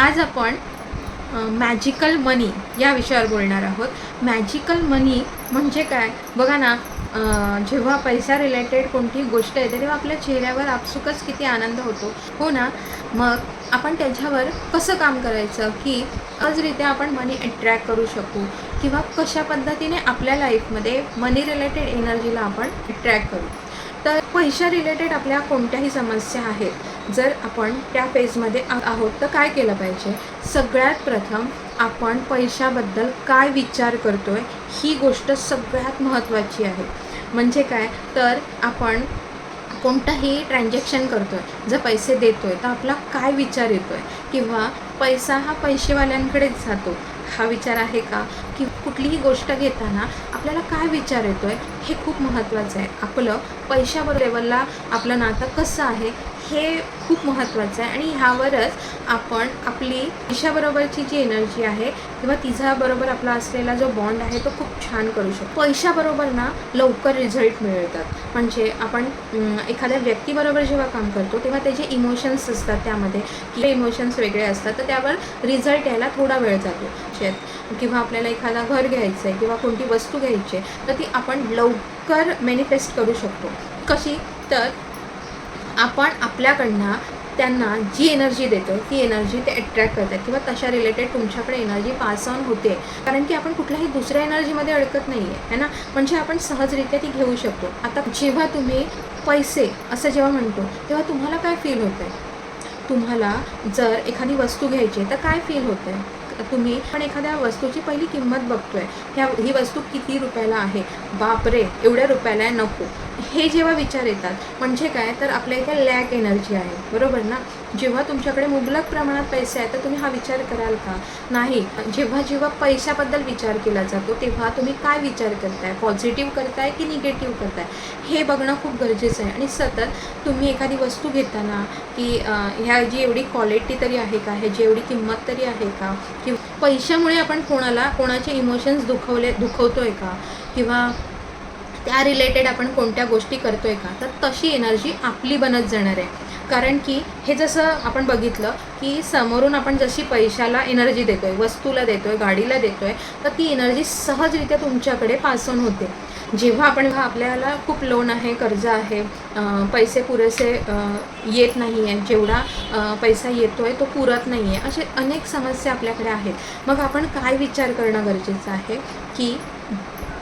आज आपण मॅजिकल मनी या विषयावर बोलणार आहोत. मॅजिकल मनी म्हणजे काय? बघा ना जेव्हा पैसा रिलेटेड कोणती गोष्ट येते तेव्हा आपल्या चेहऱ्यावर आपसुकच किती आनंद होतो. हो ना? मग आपण त्याच्यावर कसं काम करायचं? की आजरित्या आपण मनी अट्रॅक्ट करू शकू किंवा कशा पद्धतीने आपल्या लाईफमध्ये मनी रिलेटेड एनर्जीला आपण अट्रॅक्ट करू? तर पैशा रिलेटेड आपल्या कोणत्याही समस्या आहेत जर आपण त्या फेजमध्ये आहोत तर काय केलं पाहिजे? सगळ्यात प्रथम आपण पैशाबद्दल काय विचार करतो आहे ही गोष्ट सगळ्यात महत्त्वाची आहे. म्हणजे काय? तर आपण कोणताही ट्रान्झॅक्शन करतो आहे जर पैसे देतो आहे तर आपला काय विचार येतो आहे किंवा पैसा हा पैसेवाल्यांकडेच जातो हा विचार आहे का? की कुठलीही गोष्ट घेताना आपल्याला काय विचार येतो आहे हे खूप महत्त्वाचं आहे. आपलं पैशावर लेवलला आपलं नातं कसं आहे हे खूप महत्त्वाचं आहे. आणि ह्यावरच आपण आपली पैशाबरोबरची जी एनर्जी आहे किंवा तिच्याबरोबर आपला असलेला जो बॉन्ड आहे तो खूप छान करू शकतो. पैशाबरोबर ना लवकर रिझल्ट मिळतात. म्हणजे आपण एखाद्या व्यक्तीबरोबर जेव्हा काम करतो तेव्हा त्याचे इमोशन्स असतात त्यामध्ये. की इमोशन्स वेगळे असतात तर त्यावर रिझल्ट यायला थोडा वेळ जातो. शेत किंवा आपल्याला एखादा घर घ्यायचं आहे किंवा कोणती वस्तू घ्यायची आहे तर ती आपण लवकर मॅनिफेस्ट करू शकतो. कशी? तर आपण आपल्याकडनं त्यांना जी एनर्जी देतो ती एनर्जी ते अट्रॅक्ट करतात किंवा तशा रिलेटेड तुमच्याकडे एनर्जी पास ऑन होते. कारण की आपण कुठल्याही दुसऱ्या एनर्जीमध्ये अडकत नाही आहे है ना? म्हणजे आपण सहजरित्या ती घेऊ शकतो. आता जेव्हा तुम्ही पैसे असं जेव्हा म्हणतो तेव्हा तुम्हाला काय फील होतं आहे तुम्हाला जर एखादी वस्तू घ्यायची आहे तर काय फील होतं आहे तुम्ही पण एखाद्या वस्तूची पहिली किंमत बघतोय. ह्या ही वस्तू किती रुपयाला आहे? बापरे एवढ्या रुपयाला आहे नको. हे जेव्हा विचार येतात म्हणजे काय? तर आपल्या इथे लॅक एनर्जी आहे. बरोबर ना? जेव्हा तुमच्याकडे मुबलक प्रमाणात पैसे आहेत तर तुम्ही हा विचार कराल का? नाही जेव्हा जेव्हा पैशाबद्दल विचार केला जातो तेव्हा तुम्ही काय विचार करताय? पॉझिटिव्ह करताय की निगेटिव्ह करताय? हे बघणं खूप गरजेचं आहे. आणि सतत तुम्ही एखादी वस्तू घेताना की ह्या जी एवढी क्वालिटी तरी आहे का? ह्याची एवढी किंमत तरी आहे का? किंवा पैशामुळे आपण कोणाला कोणाचे इमोशन्स दुखवले दुखवतोय का? किंवा त्या रिलेटेड आपण कोणत्या गोष्टी करतोय का तर तशी एनर्जी आपली बनत जाणार आहे. कारण की हे जसं आपण बघितलं की समोरून आपण जशी पैशाला एनर्जी देतोय वस्तूला देतोय गाडीला देतोय तर ती एनर्जी सहजरित्या तुमच्याकडे पास ऑन होते. जेव्हा आपण आपल्याला खूप लोन आहे कर्ज आहे पैसे पुरेसे येत नाही आहे जेवढा पैसा येतो आहे तो पुरत नाही आहे असे अनेक समस्या आपल्याकडे आहेत. मग आपण काय विचार करणं गरजेचं आहे? की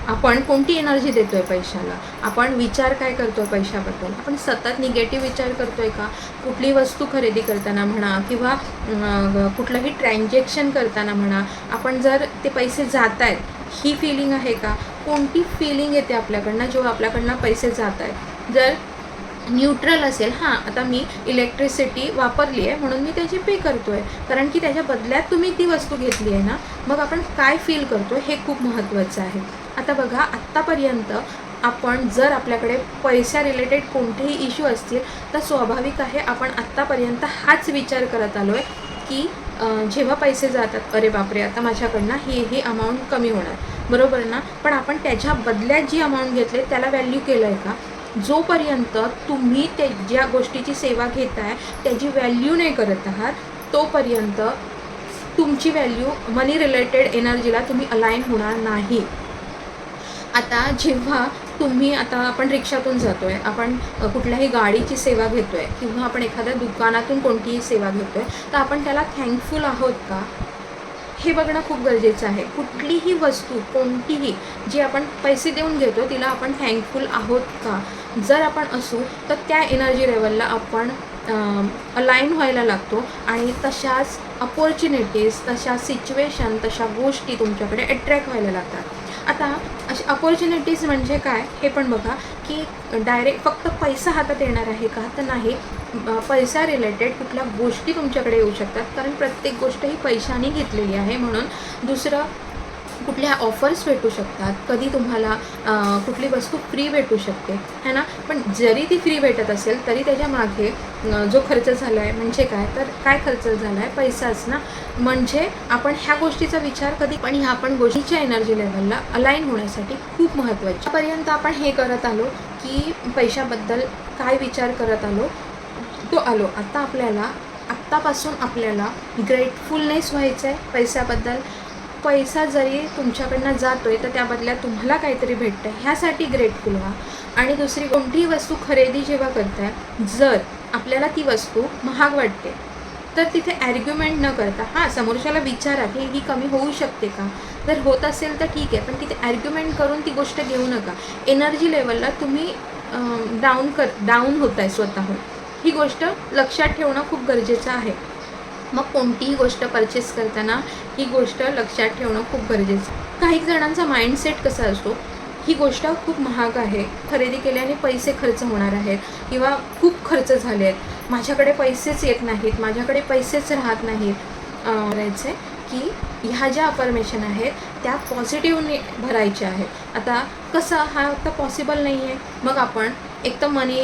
आपण कोणती एनर्जी देतो आहे पैशाला? आपण विचार काय करतो आहे पैशाबद्दल? आपण सतत निगेटिव्ह विचार करतो आहे का? कुठली वस्तू खरेदी करताना म्हणा किंवा कुठलंही ट्रान्झॅक्शन करताना म्हणा आपण जर ते पैसे जात आहेत ही फिलिंग आहे का? कोणती फिलिंग येते आपल्याकडनं जेव्हा आपल्याकडनं पैसे जात आहेत जर न्यूट्रल असेल हां आता मी इलेक्ट्रिसिटी वापरली आहे म्हणून मी त्याची पे करतो आहे कारण की त्याच्या बदल्यात तुम्ही ती वस्तू घेतली आहे ना? मग आपण काय फील करतो हे खूप महत्त्वाचं आहे. आता बघा आत्तापर्यंत आपण जर आपल्याकडे पैशा रिलेटेड कोणतेही इश्यू असतील तर स्वाभाविक आहे आपण आत्तापर्यंत हाच विचार करत आलो आहे की जेव्हा पैसे जातात अरे बापरे आता माझ्याकडनं ही ही अमाऊंट कमी होणार. बरोबर ना? पण आपण त्याच्या बदल्यात जी अमाऊंट घेतली त्याला व्हॅल्यू केलं आहे का? जोपर्यंत तुम्ही ते ज्या गोष्टीची सेवा घेताय त्याची व्हॅल्यू नाही करत आहात तोपर्यंत तुमची व्हॅल्यू मनी रिलेटेड एनर्जीला तुम्ही अलाईन होणार नाही. आता जेव्हा तुम्ही आता आपण रिक्षातून जातो आहे आपण कुठल्याही गाडीची सेवा घेतो आहे किंवा आपण एखाद्या दुकानातून कोणतीही सेवा घेतो आहे तर आपण त्याला थँकफुल आहोत का? हे बघणं खूप गरजेचं आहे. कुठलीही वस्तू कोणतीही जी आपण पैसे देऊन घेतो तिला आपण थँकफुल आहोत का? जर आपण असू तर त्या एनर्जी लेवलला आपण अलाईन व्हायला लागतो आणि तशाच अपॉर्च्युनिटीज तशा सिच्युएशन तशा गोष्टी तुमच्याकडे अट्रॅक्ट व्हायला लागतात. आता अशी अपॉर्च्युनिटीज म्हणजे काय? हे पण बघा की डायरेक्ट फक्त पैसा हातात येणार आहे का? तर नाही. पैसा रिलेटेड कुठल्या गोष्टी तुमच्याकडे येऊ शकतात. कारण प्रत्येक गोष्ट ही पैशाने घेतलेली आहे. म्हणून दुसरं कुठल्या ऑफर्स भेटू शकतात कधी तुम्हाला कुठली वस्तू फ्री भेटू शकते है ना? पण जरी ती फ्री भेटत असेल तरी त्याच्यामागे जो खर्च झाला आहे म्हणजे काय? तर काय खर्च झाला आहे पैसाच ना? म्हणजे आपण ह्या गोष्टीचा विचार कधी पण ह्या आपण गोष्टीच्या एनर्जी लेवलला अलाईन होण्यासाठी खूप महत्त्वाचे पर्यंत आपण हे करत आलो की पैशाबद्दल काय विचार करत आलो तो आलो. आता आपल्याला आत्तापासून आपल्याला ग्रेटफुलनेस व्हायचं आहे पैशाबद्दल. पैसा जरी तुमच्याकडनं जातोय तर त्या बदल्यात तुम्हाला काहीतरी भेटतं ह्यासाठी ग्रेटफुल व्हा आणि दुसरी कोणतीही वस्तू खरेदी जेव्हा करताय जर आपल्याला ती वस्तू महाग वाटते तर तिथे ॲर्ग्युमेंट न करता हां समोरच्याला विचारा की ही कमी होऊ शकते का? जर होत असेल तर ठीक आहे पण तिथे ॲर्ग्युमेंट करून ती गोष्ट घेऊ नका. एनर्जी लेवलला तुम्ही डाऊन कर डाऊन होत आहे स्वतःहून. ही गोष्ट लक्षात ठेवणं खूप गरजेचं आहे. मग कोणतीही गोष्ट परचेस करताना ही गोष्ट लक्षात ठेवणं खूप गरजेचं काही जणांचा माइंडसेट कसा असतो? ही गोष्ट खूप महाग आहे. खरेदी केल्याने पैसे खर्च होणार आहेत किंवा खूप खर्च झाले आहेत. माझ्याकडे पैसेच येत नाहीत माझ्याकडे पैसेच राहत नाहीत. करायचे की ह्या ज्या अफर्मेशन आहेत त्या पॉझिटिव्हने भरायच्या आहेत. आता कसं? हा आता पॉसिबल नाही आहे मग आपण एक तर मनी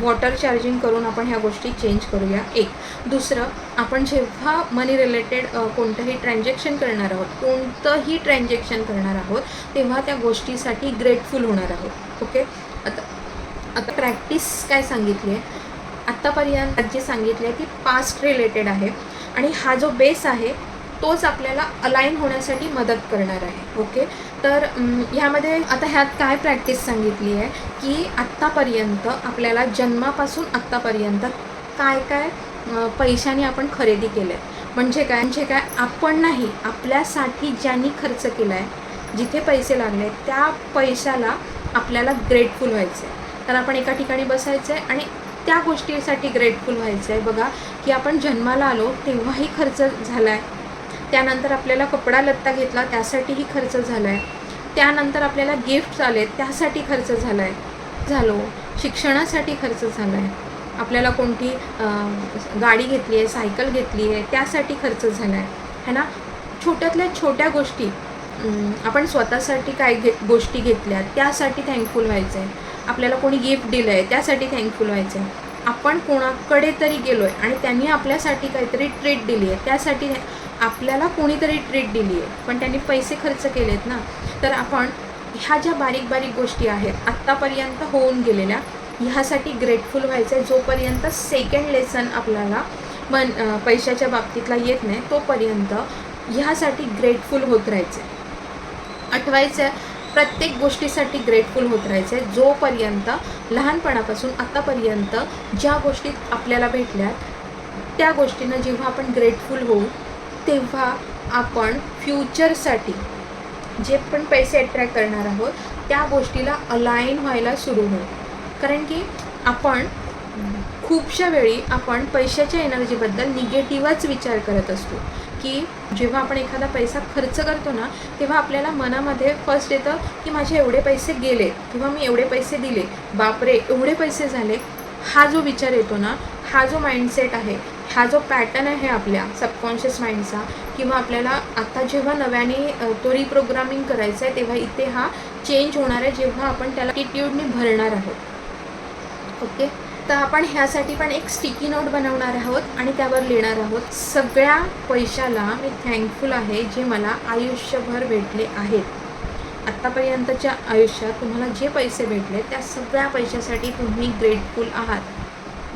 वॉटर चार्जिंग करून आपण ह्या गोष्टी चेंज करूया. एक. दुसरं आपण जेव्हा मनी रिलेटेड कोणतंही ट्रान्झॅक्शन करणार आहोत कोणतंही ट्रान्झॅक्शन करणार आहोत तेव्हा त्या गोष्टीसाठी ग्रेटफुल होणार आहोत. ओके आता आता प्रॅक्टिस काय सांगितली आहे? आत्तापर्यंत जे सांगितले आहे ती पास्ट रिलेटेड आहे आणि हा जो बेस आहे तोच आपल्याला अलाईन होण्यासाठी मदत करणार आहे. ओके तर ह्यामध्ये आता ह्यात काय प्रॅक्टिस सांगितली आहे? की आत्तापर्यंत आपल्याला जन्मापासून आत्तापर्यंत काय काय पैशाने आपण खरेदी केलं आहे म्हणजे काय? म्हणजे काय? आपण नाही आपल्यासाठी ज्यांनी खर्च केला आहे जिथे पैसे लागले त्या पैशाला आपल्याला ग्रेटफुल व्हायचं आहे तर आपण एका ठिकाणी बसायचं आहे आणि त्या गोष्टीसाठी ग्रेटफुल व्हायचं आहे बघा की आपण जन्माला आलो तेव्हाही खर्च झाला आहे त्यानंतर आपल्याला कपडा लत्ता घेतला त्यासाठीही खर्च झाला आहे त्यानंतर आपल्याला गिफ्ट्स आले त्यासाठी खर्च झाला आहे झालो. शिक्षणासाठी खर्च झाला आहे आपल्याला कोणती गाडी घेतली आहे सायकल घेतली आहे त्यासाठी खर्च झाला आहे है ना? छोट्यातल्या छोट्या गोष्टी. आपण स्वतःसाठी काय घे गोष्टी घेतल्या त्यासाठी थँकफुल व्हायचं आहे आपल्याला कोणी गिफ्ट दिलं आहे त्यासाठी थँकफुल व्हायचं आहे आपण कोणाकडे तरी गेलो आहे आणि त्यांनी आपल्यासाठी काहीतरी ट्रीट दिली आहे. त्यासाठी आपल्याला कोणीतरी ट्रीट दिली आहे. पण त्यांनी पैसे खर्च केलेत ना. तर आपण ह्या ज्या बारीक बारीक गोष्टी आहेत आत्तापर्यंत होऊन गेलेल्या ह्यासाठी ग्रेटफुल व्हायचं आहे जोपर्यंत सेकंड लेसन आपल्याला मन पैशाच्या बाबतीतला येत नाही तोपर्यंत ह्यासाठी ग्रेटफुल होत राहायचं आहे आठवायचं आहे प्रत्येक गोष्टीसाठी ग्रेटफुल होत राहायचं. आहे जोपर्यंत लहानपणापासून आत्तापर्यंत ज्या गोष्टी आपल्याला भेटल्यात त्या गोष्टींना जेव्हा आपण ग्रेटफुल होऊ तेव्हा आपण फ्युचरसाठी जे पण पैसे अट्रॅक्ट करणार आहोत त्या गोष्टीला अलाईन व्हायला सुरू होईल कारण की आपण खूपशा वेळी आपण पैशाच्या एनर्जीबद्दल निगेटिव्हच विचार करत असतो. की जेव्हा आपण एखादा पैसा खर्च करतो ना तेव्हा आपल्याला मनामध्ये फर्स्ट येतं की माझे एवढे पैसे गेले किंवा मी एवढे पैसे दिले. बापरे एवढे पैसे झाले. हा जो विचार येतो ना हा जो माइंडसेट आहे हा जो पॅटर्न आहे आपल्या सबकॉन्शियस माइंडचा किंवा आपल्याला आता जेव्हा नव्याने तो रिप्रोग्रामिंग करायचा आहे तेव्हा इथे हा चेंज होणार आहे जेव्हा आपण त्याला ॲटिट्यूडने भरणार आहोत. ओके तर आपण ह्यासाठी पण एक स्टिकी नोट बनवणार आहोत आणि त्यावर लिहिणार आहोत सगळ्या पैशाला मी थँकफुल आहे जे मला आयुष्यभर भेटले आहेत. आत्तापर्यंतच्या आयुष्यात तुम्हाला जे पैसे भेटले त्या सगळ्या पैशासाठी तुम्ही ग्रेटफुल आहात.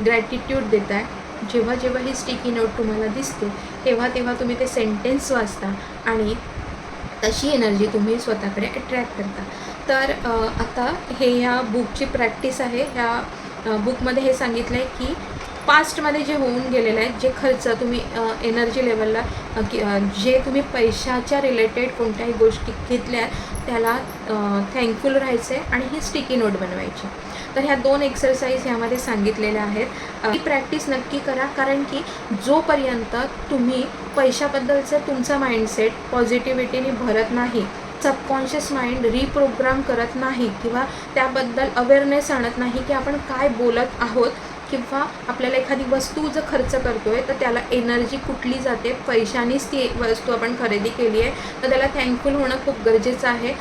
ग्रॅटिट्यूड देताय. जेव्हा जेव्हा ही स्टिकी नोट तुम्हाला दिसते तेव्हा तेव्हा तुम्ही ते सेंटेन्स वाचता आणि तशी एनर्जी तुम्ही स्वतःकडे अट्रॅक्ट करता. तर आता हे ह्या बुकची प्रॅक्टिस आहे. ह्या बुकमध्ये हे सांगितलं आहे की पास्टमध्ये जे होऊन गेलेलं आहे जे खर्च तुम्ही एनर्जी लेवलला जे तुम्ही पैशाच्या रिलेटेड कोणत्याही गोष्टी घेतल्या त्याला थँकफुल राहायचं आहे आणि ही स्टिकी नोट बनवायची. तर ह्या दोन एक्सरसाइज ह्यामध्ये सांगितलेल्या आहेत. ही प्रॅक्टिस नक्की करा कारण की जोपर्यंत तुम्ही पैशाबद्दलचं तुमचा माइंडसेट पॉझिटिव्हिटीने भरत नाही सबकॉन्शियस माइंड रिप्रोग्राम करत नाही किंवा त्याबद्दल अवेअरनेस आणत नाही की आपण काय बोलत आहोत किंवा आपल्याला एखादी वस्तू जर खर्च करतोय तर त्याला एनर्जी कुठली जाते? पैशानेच ती वस्तू आपण खरेदी केली आहे तर त्याला थँकफुल होणं खूप गरजेचं आहे.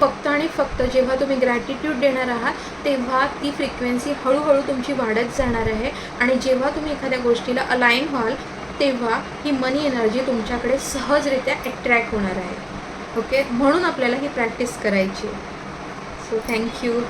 फक्त आणि फक्त जेव्हा तुम्ही ग्रॅटिट्यूड देणार आहात तेव्हा ती फ्रिक्वेन्सी हळूहळू तुमची वाढत जाणार आहे. आणि जेव्हा तुम्ही एखाद्या गोष्टीला अलाईन व्हाल तेव्हा ही मनी एनर्जी तुमच्याकडे सहजरित्या अट्रॅक्ट होणार आहे. ओके? म्हणून आपल्याला ही प्रॅक्टिस करायची सो थँक्यू